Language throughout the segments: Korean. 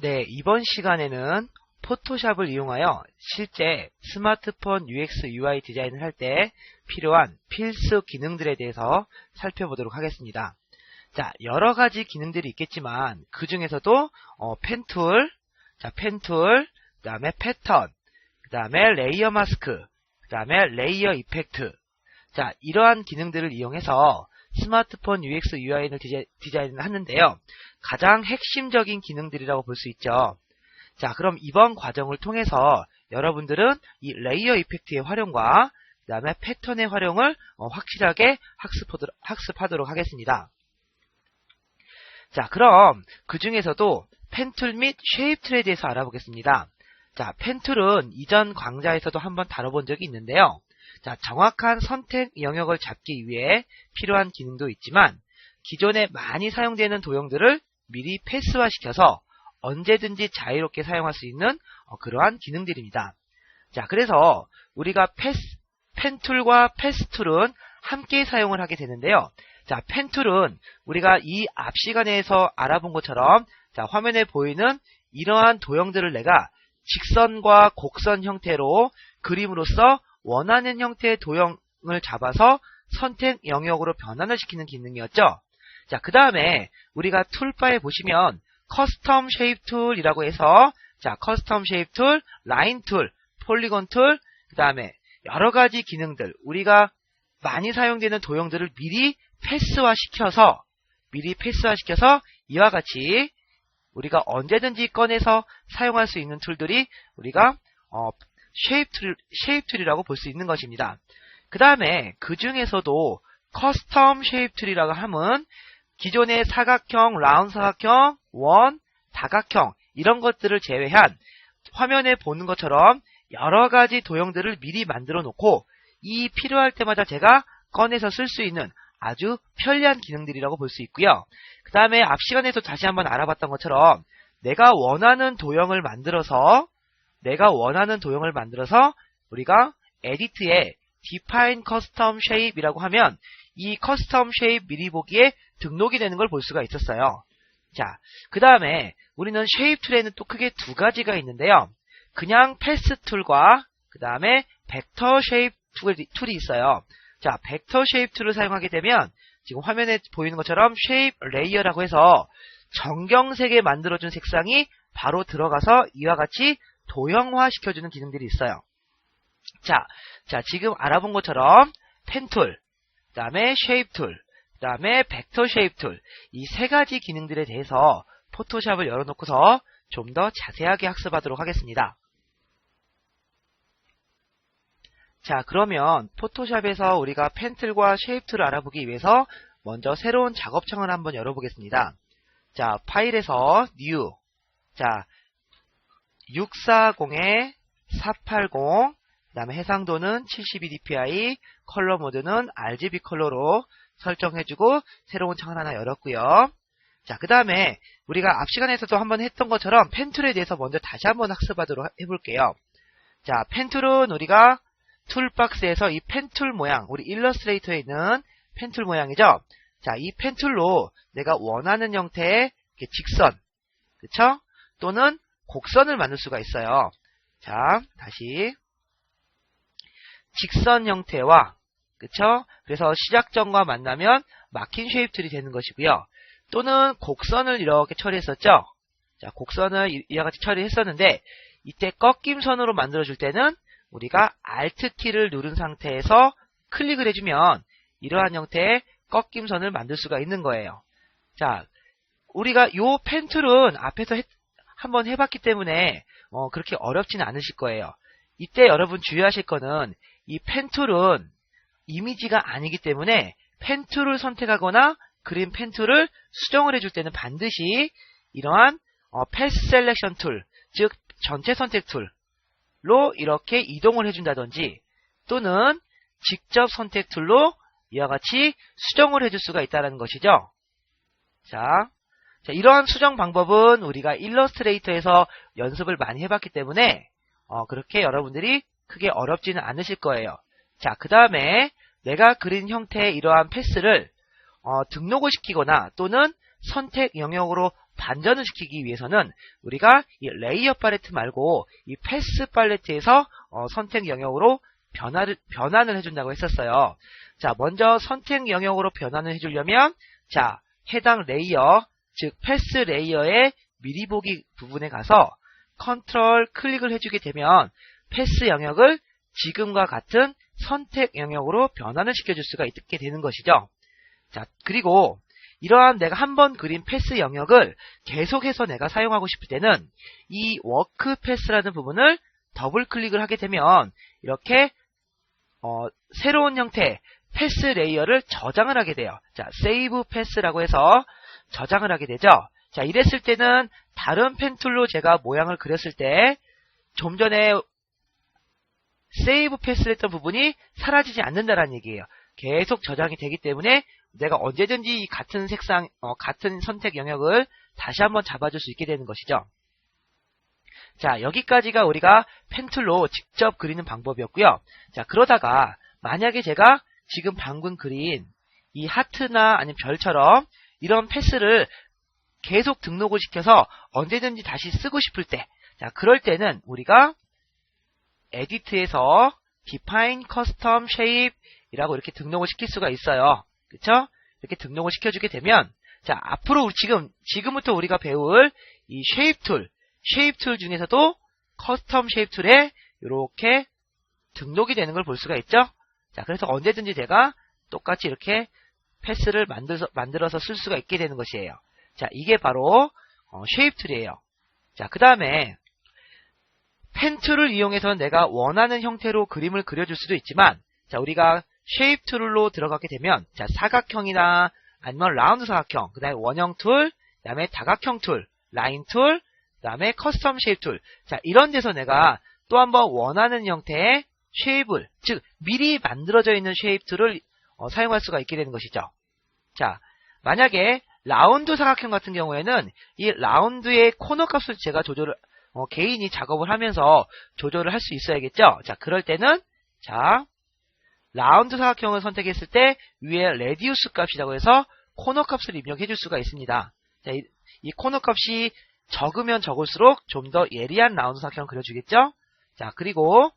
네, 이번 시간에는 포토샵을 이용하여 실제 스마트폰 UX UI 디자인을 할 때 필요한 필수 기능들에 대해서 살펴보도록 하겠습니다. 자, 여러 가지 기능들이 있겠지만 그 중에서도 어, 펜 툴, 자, 펜 툴, 그 다음에 패턴, 그 다음에 레이어 마스크, 그 다음에 레이어 이펙트. 자, 이러한 기능들을 이용해서 스마트폰 UX UI를 디자인을 하는데요. 가장 핵심적인 기능들이라고 볼 수 있죠. 자, 그럼 이번 과정을 통해서 여러분들은 이 레이어 이펙트의 활용과 그 다음에 패턴의 활용을 어, 확실하게 학습하도록, 하겠습니다. 자, 그럼 그 중에서도 펜툴 및 쉐입 툴에 대해서 알아보겠습니다. 자, 펜툴은 이전 강좌에서도 한번 다뤄본 적이 있는데요. 자, 정확한 선택 영역을 잡기 위해 필요한 기능도 있지만 기존에 많이 사용되는 도형들을 미리 패스화시켜서 언제든지 자유롭게 사용할 수 있는 어, 그러한 기능들입니다. 자, 그래서 우리가 패스, 펜툴과 패스툴은 함께 사용을 하게 되는데요. 자, 펜툴은 우리가 이 앞 시간에서 알아본 것처럼 자, 화면에 보이는 이러한 도형들을 내가 직선과 곡선 형태로 그림으로써 원하는 형태의 도형을 잡아서 선택 영역으로 변환을 시키는 기능이었죠. 자, 그 다음에 우리가 툴바에 보시면 커스텀 쉐입 툴이라고 해서 자, 커스텀 쉐입 툴, 라인 툴, 폴리곤 툴, 그 다음에 여러 가지 기능들, 우리가 많이 사용되는 도형들을 미리 패스화 시켜서 미리 패스화 시켜서 이와 같이 우리가 언제든지 꺼내서 사용할 수 있는 툴들이 우리가 어, 쉐입 툴, 쉐입 툴이라고 볼 수 있는 것입니다. 그 다음에 그 중에서도 커스텀 쉐입 툴이라고 하면 기존의 사각형, 라운드 사각형, 원, 다각형 이런 것들을 제외한 화면에 보는 것처럼 여러 가지 도형들을 미리 만들어 놓고 이 필요할 때마다 제가 꺼내서 쓸 수 있는 아주 편리한 기능들이라고 볼 수 있고요. 그 다음에 앞 시간에도 다시 한번 알아봤던 것처럼 내가 원하는 도형을 만들어서 내가 원하는 도형을 만들어서 우리가 에디트에 define custom shape이라고 하면 이 custom shape 미리 보기에 등록이 되는 걸 볼 수가 있었어요. 자, 그 다음에 우리는 shape 툴에는 또 크게 두 가지가 있는데요. 그냥 패스 툴과 그 다음에 벡터 쉐입 툴이 있어요. 자, 벡터 쉐입 툴을 사용하게 되면 지금 화면에 보이는 것처럼 쉐입 레이어라고 해서 정경색에 만들어준 색상이 바로 들어가서 이와 같이 도형화 시켜주는 기능들이 있어요. 자, 자 지금 알아본 것처럼 펜 툴, 그 다음에 쉐입 툴, 그 다음에 벡터 쉐입 툴 이 세 가지 기능들에 대해서 포토샵을 열어놓고서 좀 더 자세하게 학습하도록 하겠습니다. 자 그러면 포토샵에서 우리가 펜툴과 쉐입 툴을 알아보기 위해서 먼저 새로운 작업창을 한번 열어보겠습니다. 자 파일에서 New 자 640에 480, 그 다음에 해상도는 72dpi, 컬러 모드는 RGB 컬러로 설정해주고 새로운 창을 하나 열었고요. 자, 그 다음에 우리가 앞 시간에서도 한번 했던 것처럼 펜툴에 대해서 먼저 다시 한번 학습하도록 해볼게요. 자, 펜툴은 우리가 툴박스에서 이 펜툴 모양, 우리 일러스트레이터에 있는 펜툴 모양이죠. 자, 이 펜툴로 내가 원하는 형태의 직선, 그쵸? 또는 곡선을 만들 수가 있어요. 자, 다시 직선 형태와 그쵸? 그래서 시작점과 만나면 막힌 쉐입 툴이 되는 것이고요. 또는 곡선을 이렇게 처리했었죠. 자, 곡선을 이와 같이 처리했었는데 이때 꺾임선으로 만들어줄 때는 우리가 Alt 키를 누른 상태에서 클릭을 해주면 이러한 형태의 꺾임선을 만들 수가 있는 거예요. 자, 우리가 요 펜툴은 앞에서 했, 한번 해봤기 때문에 어, 그렇게 어렵지는 않으실 거예요. 이때 여러분 주의하실 거는 이 펜툴은 이미지가 아니기 때문에 펜툴을 선택하거나 그림 펜툴을 수정을 해줄 때는 반드시 이러한 어, 패스 셀렉션 툴, 즉 전체 선택 툴로 이렇게 이동을 해준다든지 또는 직접 선택 툴로 이와 같이 수정을 해줄 수가 있다는 것이죠. 자, 자, 이러한 수정 방법은 우리가 일러스트레이터에서 연습을 많이 해봤기 때문에 어, 그렇게 여러분들이 크게 어렵지는 않으실 거예요. 자, 그 다음에 내가 그린 형태의 이러한 패스를 어, 등록을 시키거나 또는 선택 영역으로 반전을 시키기 위해서는 우리가 이 레이어 팔레트 말고 이 패스 팔레트에서 어, 선택 영역으로 변화를, 변환을 해준다고 했었어요. 자, 먼저 선택 영역으로 변환을 해주려면, 자, 해당 레이어, 즉, 패스 레이어의 미리 보기 부분에 가서 컨트롤 클릭을 해주게 되면 패스 영역을 지금과 같은 선택 영역으로 변환을 시켜줄 수가 있게 되는 것이죠. 자, 그리고 이러한 내가 한 번 그린 패스 영역을 계속해서 내가 사용하고 싶을 때는 이 워크 패스라는 부분을 더블 클릭을 하게 되면 이렇게 어, 새로운 형태 패스 레이어를 저장을 하게 돼요. 자, 세이브 패스라고 해서 저장을 하게 되죠. 자, 이랬을 때는 다른 펜 툴로 제가 모양을 그렸을 때 좀 전에 세이브 패스를 했던 부분이 사라지지 않는다라는 얘기예요. 계속 저장이 되기 때문에 내가 언제든지 이 같은 색상, 어, 같은 선택 영역을 다시 한번 잡아줄 수 있게 되는 것이죠. 자, 여기까지가 우리가 펜툴로 직접 그리는 방법이었고요. 자, 그러다가 만약에 제가 지금 방금 그린 이 하트나 아니면 별처럼 이런 패스를 계속 등록을 시켜서 언제든지 다시 쓰고 싶을 때, 자, 그럴 때는 우리가 에디트에서 define custom shape 이라고 이렇게 등록을 시킬 수가 있어요. 그쵸? 이렇게 등록을 시켜주게 되면, 자, 앞으로 지금, 지금부터 우리가 배울 이 shape 툴, shape 툴 중에서도 custom shape 툴에 이렇게 등록이 되는 걸 볼 수가 있죠? 자, 그래서 언제든지 제가 똑같이 이렇게 패스를 만들어서, 만들어서 쓸 수가 있게 되는 것이에요. 자, 이게 바로, 어, shape 툴이에요. 자, 그 다음에, 펜 툴을 이용해서 내가 원하는 형태로 그림을 그려줄 수도 있지만, 자, 우리가 쉐입 툴로 들어가게 되면, 자, 사각형이나 아니면 라운드 사각형, 그 다음에 원형 툴, 그 다음에 다각형 툴, 라인 툴, 그 다음에 커스텀 쉐입 툴. 자, 이런 데서 내가 또 한번 원하는 형태의 쉐입을, 즉, 미리 만들어져 있는 쉐입 툴을 어, 사용할 수가 있게 되는 것이죠. 자, 만약에 라운드 사각형 같은 경우에는 이 라운드의 코너 값을 제가 조절을, 어, 개인이 작업을 하면서 조절을 할 수 있어야겠죠? 자, 그럴 때는, 자, 라운드 사각형을 선택했을 때 위에 레디우스 값이라고 해서 코너 값을 입력해 줄 수가 있습니다. 자, 이, 이 코너 값이 적으면 적을수록 좀 더 예리한 라운드 사각형을 그려주겠죠? 자, 그리고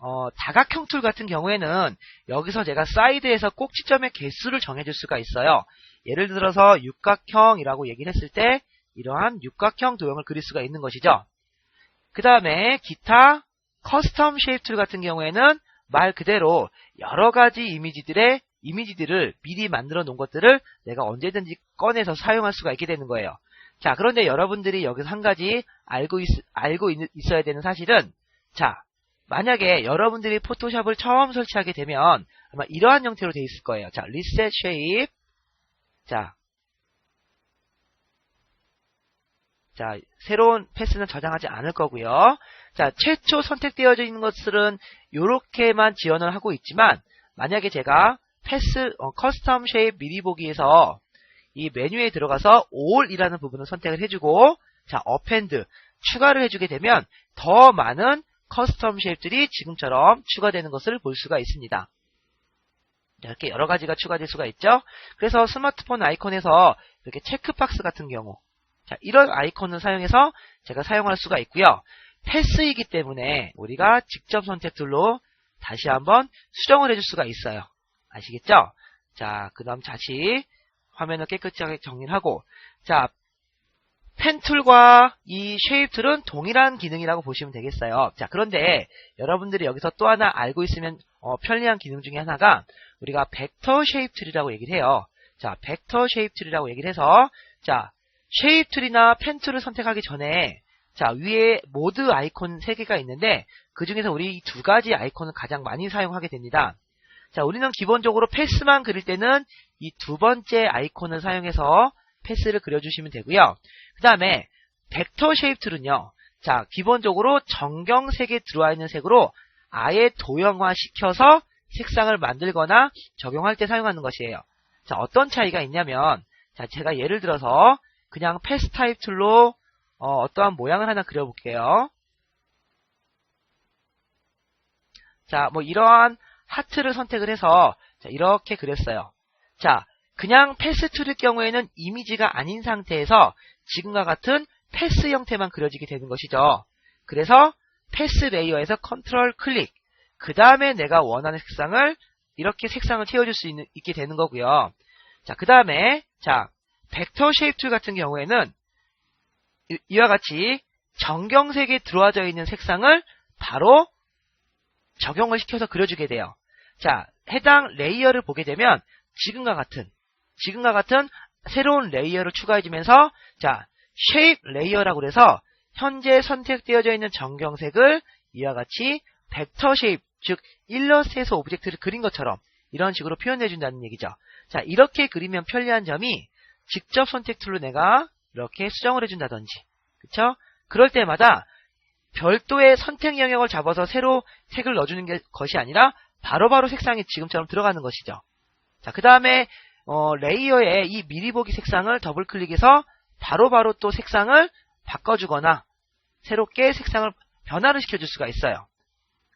어, 다각형 툴 같은 경우에는 여기서 제가 사이드에서 꼭지점의 개수를 정해줄 수가 있어요. 예를 들어서 육각형이라고 얘기를 했을 때 이러한 육각형 도형을 그릴 수가 있는 것이죠. 그 다음에 기타 커스텀 쉐입 툴 같은 경우에는 말 그대로 여러 가지 이미지들의 이미지들을 미리 만들어 놓은 것들을 내가 언제든지 꺼내서 사용할 수가 있게 되는 거예요. 자, 그런데 여러분들이 여기서 한 가지 알고 있, 알고 있, 있어야 되는 사실은 자, 만약에 여러분들이 포토샵을 처음 설치하게 되면 아마 이러한 형태로 되어 있을 거예요. 자, 리셋 쉐입. 자. 자, 새로운 패스는 저장하지 않을 거고요. 자, 최초 선택되어져 있는 것들은 이렇게만 지원을 하고 있지만 만약에 제가 패스 어, 커스텀 쉐입 미리 보기에서 이 메뉴에 들어가서 all이라는 부분을 선택을 해주고 자, 어펜드 추가를 해주게 되면 더 많은 커스텀 쉐입들이 지금처럼 추가되는 것을 볼 수가 있습니다. 이렇게 여러 가지가 추가될 수가 있죠. 그래서 스마트폰 아이콘에서 이렇게 체크박스 같은 경우 자, 이런 아이콘을 사용해서 제가 사용할 수가 있고요. 패스이기 때문에 우리가 직접 선택 툴로 다시 한번 수정을 해줄 수가 있어요. 아시겠죠? 자, 그 다음 다시 화면을 깨끗하게 정리를 하고 자, 펜 툴과 이 쉐입 툴은 동일한 기능이라고 보시면 되겠어요. 자, 그런데 여러분들이 여기서 또 하나 알고 있으면 어, 편리한 기능 중에 하나가 우리가 벡터 쉐입 툴이라고 얘기를 해요. 자, 벡터 쉐입 툴이라고 얘기를 해서 자, 쉐입 툴이나 펜 툴을 선택하기 전에 자, 위에 모드 아이콘 3개가 있는데 그 중에서 우리 이 두 가지 아이콘을 가장 많이 사용하게 됩니다. 자, 우리는 기본적으로 패스만 그릴 때는 이 두 번째 아이콘을 사용해서 패스를 그려주시면 되고요. 그 다음에 벡터 쉐입 툴은요. 자, 기본적으로 정경색에 들어와 있는 색으로 아예 도형화 시켜서 색상을 만들거나 적용할 때 사용하는 것이에요. 자, 어떤 차이가 있냐면 자, 제가 예를 들어서 그냥 패스 타입 툴로 어, 떠한 모양을 하나 그려볼게요. 자, 뭐 이러한 하트를 선택을 해서 자, 이렇게 그렸어요. 자, 그냥 패스 툴일 경우에는 이미지가 아닌 상태에서 지금과 같은 패스 형태만 그려지게 되는 것이죠. 그래서 패스 레이어에서 컨트롤 클릭 그 다음에 내가 원하는 색상을 이렇게 색상을 채워줄 수 있는, 있게 되는 거고요. 자, 그 다음에 자 벡터 쉐입 툴 같은 경우에는 이- 이와 같이 정경색에 들어와져 있는 색상을 바로 적용을 시켜서 그려주게 돼요. 자, 해당 레이어를 보게 되면 지금과 같은 지금과 같은 새로운 레이어를 추가해주면서 자, 쉐입 레이어라고 그래서 현재 선택되어져 있는 정경색을 이와 같이 벡터 쉐입, 즉 일러스트에서 오브젝트를 그린 것처럼 이런 식으로 표현해 준다는 얘기죠. 자, 이렇게 그리면 편리한 점이 직접 선택 툴로 내가 이렇게 수정을 해준다든지, 그쵸? 그럴 때마다 별도의 선택 영역을 잡아서 새로 색을 넣어주는 게- 것이 아니라 바로 바로 색상이 지금처럼 들어가는 것이죠. 자, 그 다음에 어, 레이어에 이 미리 보기 색상을 더블 클릭해서 바로바로 또 색상을 바꿔주거나 새롭게 색상을 변화를 시켜줄 수가 있어요.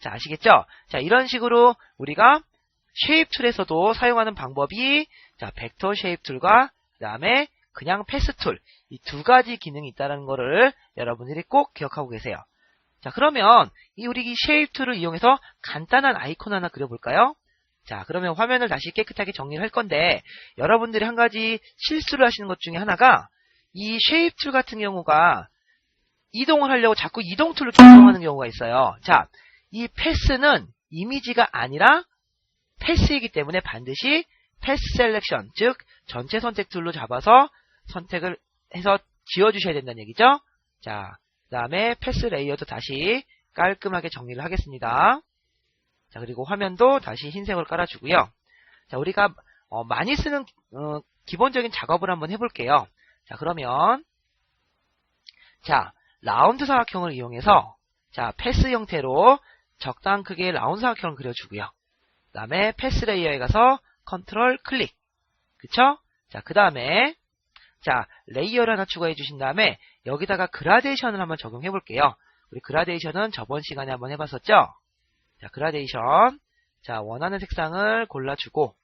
자, 아시겠죠? 자, 이런 식으로 우리가 쉐입 툴에서도 사용하는 방법이 자, 벡터 쉐입 툴과 그 다음에 그냥 패스 툴 이 두 가지 기능이 있다는 거를 여러분들이 꼭 기억하고 계세요. 자, 그러면 이 우리 이 쉐입 툴을 이용해서 간단한 아이콘 하나 그려볼까요? 자, 그러면 화면을 다시 깨끗하게 정리를 할 건데 여러분들이 한 가지 실수를 하시는 것 중에 하나가 이 쉐입 툴 같은 경우가 이동을 하려고 자꾸 이동 툴로 이동하는 경우가 있어요. 자, 이 패스는 이미지가 아니라 패스이기 때문에 반드시 패스 셀렉션, 즉 전체 선택 툴로 잡아서 선택을 해서 지워주셔야 된다는 얘기죠. 자, 그 다음에 패스 레이어도 다시 깔끔하게 정리를 하겠습니다. 자, 그리고 화면도 다시 흰색으로 깔아주고요. 자, 우리가 어, 많이 쓰는 어, 기본적인 작업을 한번 해볼게요. 자, 그러면 자, 라운드 사각형을 이용해서 자, 패스 형태로 적당 크기의 라운드 사각형을 그려주고요. 그 다음에 패스 레이어에 가서 컨트롤 클릭. 그쵸? 자, 그 다음에 자, 레이어를 하나 추가해 주신 다음에 여기다가 그라데이션을 한번 적용해 볼게요. 우리 그라데이션은 저번 시간에 한번 해봤었죠? 자, 그라데이션. 자, 원하는 색상을 골라주고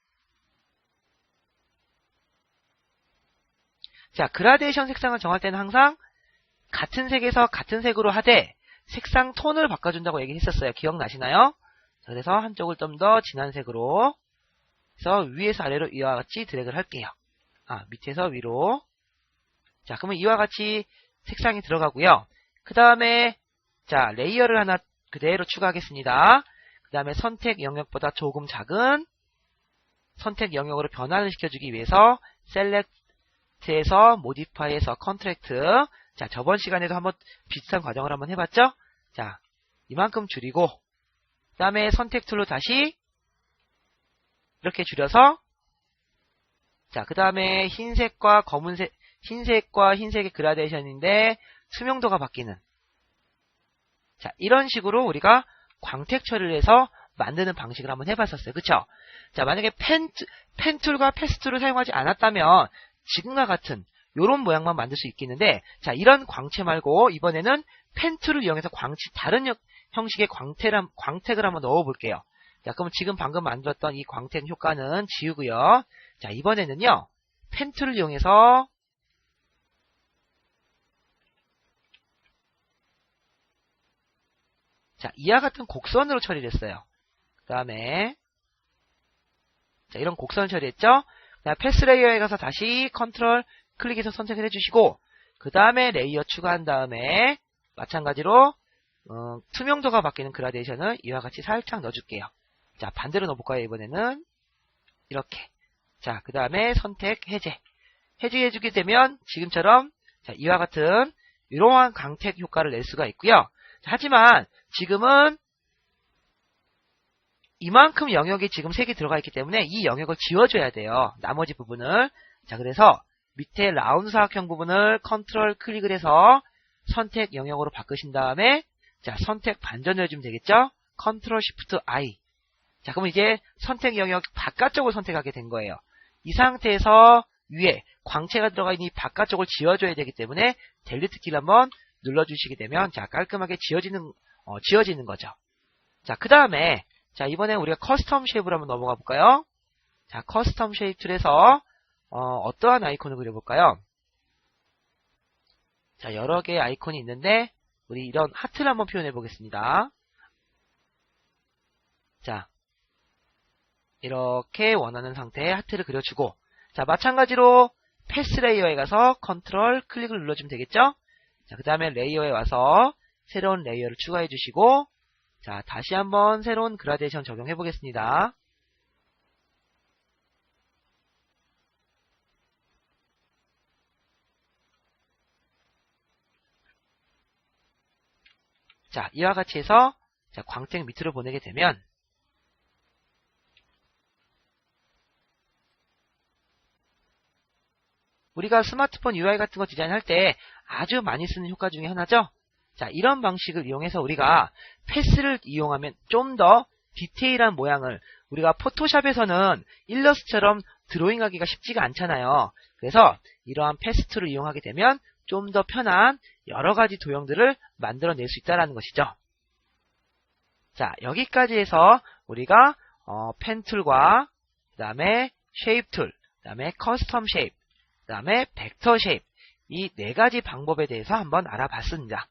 자, 그라데이션 색상을 정할 때는 항상 같은 색에서 같은 색으로 하되 색상 톤을 바꿔준다고 얘기했었어요. 기억나시나요? 자, 그래서 한쪽을 좀 더 진한 색으로 해서 위에서 아래로 이와 같이 드래그를 할게요. 아, 밑에서 위로. 자, 그러면 이와 같이 색상이 들어가고요. 그 다음에 자, 레이어를 하나 그대로 추가하겠습니다. 그 다음에 선택 영역보다 조금 작은 선택 영역으로 변화를 시켜주기 위해서 셀렉트에서 모디파이에서 컨트랙트 자, 저번 시간에도 한번 비슷한 과정을 한번 해봤죠? 자, 이만큼 줄이고 그 다음에 선택 툴로 다시 이렇게 줄여서 자, 그 다음에 흰색과 검은색, 흰색과 흰색의 그라데이션인데 투명도가 바뀌는 자, 이런 식으로 우리가 광택 처리를 해서 만드는 방식을 한번 해봤었어요. 그쵸? 자, 만약에 펜, 펜 툴과 패스 툴을 사용하지 않았다면 지금과 같은 이런 모양만 만들 수 있겠는데 자, 이런 광채 말고 이번에는 펜 툴을 이용해서 광채, 다른 형- 형식의 광택을, 광택을 한번 넣어볼게요. 자, 그럼 지금 방금 만들었던 이 광택 효과는 지우고요. 자, 이번에는요. 펜 툴을 이용해서 자, 이와 같은 곡선으로 처리를 했어요. 그 다음에 자, 이런 곡선 처리했죠? 그 패스 레이어에 가서 다시 컨트롤 클릭해서 선택을 해주시고 그 다음에 레이어 추가한 다음에 마찬가지로 어, 투명도가 바뀌는 그라데이션을 이와 같이 살짝 넣어줄게요. 자, 반대로 넣어볼까요, 이번에는? 이렇게. 자, 그 다음에 선택, 해제. 해제해주게 되면 지금처럼 자, 이와 같은 이러한 광택 효과를 낼 수가 있고요. 자, 하지만 지금은 이만큼 영역이 지금 색이 들어가 있기 때문에 이 영역을 지워줘야 돼요. 나머지 부분을. 자, 그래서 밑에 라운드 사각형 부분을 컨트롤 클릭을 해서 선택 영역으로 바꾸신 다음에 자, 선택 반전을 해주면 되겠죠? 컨트롤 시프트 I. 자, 그럼 이제 선택 영역 바깥쪽을 선택하게 된 거예요. 이 상태에서 위에 광채가 들어가 있는 이 바깥쪽을 지워줘야 되기 때문에 델리트 키를 한번 눌러주시게 되면 자, 깔끔하게 지워지는, 어, 지워지는 거죠. 자, 그 다음에 자, 이번에 우리가 커스텀 쉐입으로 한번 넘어가 볼까요? 자, 커스텀 쉐입 툴에서 어, 어떠한 아이콘을 그려볼까요? 자, 여러 개의 아이콘이 있는데 우리 이런 하트를 한번 표현해 보겠습니다. 자, 이렇게 원하는 상태의 하트를 그려주고 자, 마찬가지로 패스 레이어에 가서 컨트롤 클릭을 눌러주면 되겠죠? 자, 그 다음에 레이어에 와서 새로운 레이어를 추가해 주시고 자, 다시 한번 새로운 그라데이션 적용해 보겠습니다. 자, 이와 같이 해서 자, 광택 밑으로 보내게 되면 우리가 스마트폰 UI 같은 거 디자인할 때 아주 많이 쓰는 효과 중에 하나죠. 자, 이런 방식을 이용해서 우리가 패스를 이용하면 좀 더 디테일한 모양을 우리가 포토샵에서는 일러스트처럼 드로잉하기가 쉽지가 않잖아요. 그래서 이러한 패스 툴을 이용하게 되면 좀 더 편한 여러 가지 도형들을 만들어낼 수 있다는 것이죠. 자, 여기까지 해서 우리가 어, 펜 툴과 그 다음에 쉐입 툴, 그 다음에 커스텀 쉐입, 그 다음에 벡터 쉐입 이 네 가지 방법에 대해서 한번 알아봤습니다.